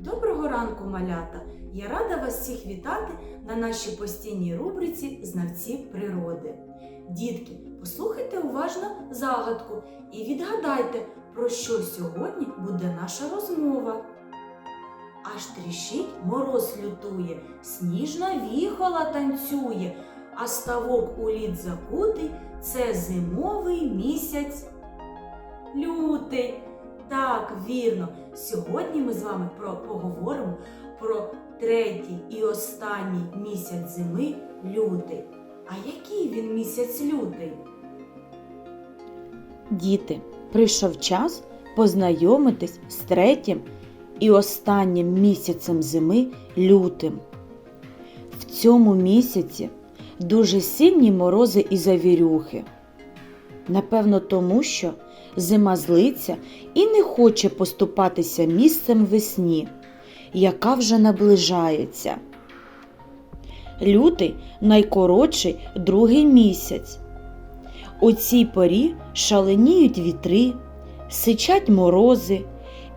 Доброго ранку, малята! Я рада вас всіх вітати на нашій постійній рубриці Знавці природи. Дітки, послухайте уважно загадку і відгадайте, про що сьогодні буде наша розмова. Аж тріщить мороз лютує, сніжна віхола танцює, а ставок у лід закутий це зимовий місяць. Лютий. Так, вірно. Сьогодні ми з вами про, поговоримо про третій і останній місяць зими лютий. А який він місяць лютий? Діти, прийшов час познайомитись з третім і останнім місяцем зими лютим. В цьому місяці дуже сильні морози і завірюхи. Напевно, тому що зима злиться і не хоче поступатися місцем весні, яка вже наближається. Лютий найкоротший другий місяць. У цій порі шаленіють вітри, сичать морози,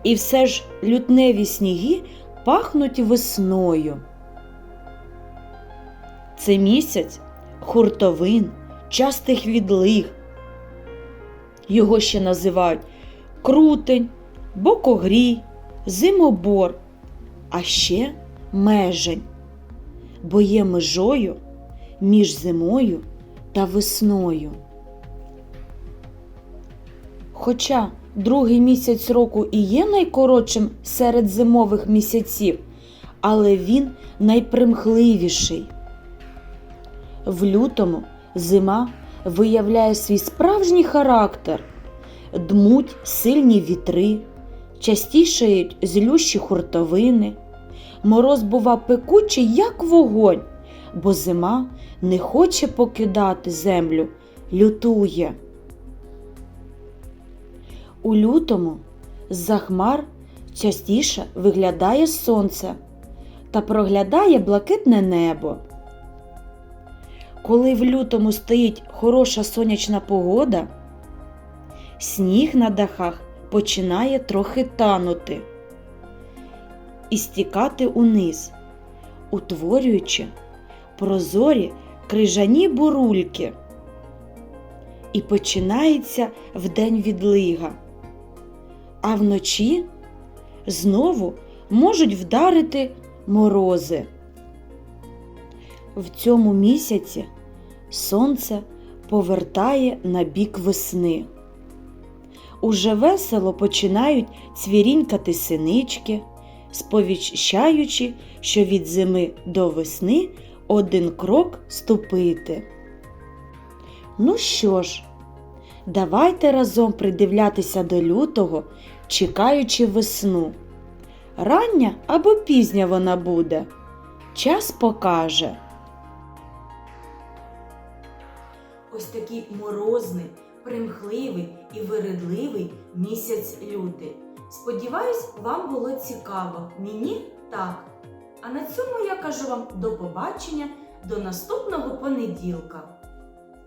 і все ж лютневі сніги пахнуть весною. Це місяць хуртовин, частих відлиг. Його ще називають крутень, бокогрій, зимобор, а ще межень, бо є межою між зимою та весною. Хоча другий місяць року і є найкоротшим серед зимових місяців, але він найпримхливіший. В лютому зима виявляє свій справжній характер, дмуть сильні вітри, частішають злющі хуртовини. Мороз бува пекучий, як вогонь, бо зима не хоче покидати землю, лютує. У лютому з-за хмар частіше виглядає сонце та проглядає блакитне небо. Коли в лютому стоїть хороша сонячна погода, сніг на дахах починає трохи танути і стікати униз, утворюючи прозорі крижані бурульки. І починається вдень відлига, а вночі знову можуть вдарити морози. В цьому місяці сонце повертає на бік весни. Уже весело починають цвірінькати синички, сповіщаючи, що від зими до весни один крок ступити. Ну що ж, давайте разом придивлятися до лютого, чекаючи весну. Рання або пізня вона буде. Час покаже. Ось такий морозний, примхливий і виридливий місяць лютий. Сподіваюсь, вам було цікаво. Мені так. А на цьому я кажу вам до побачення, до наступного понеділка.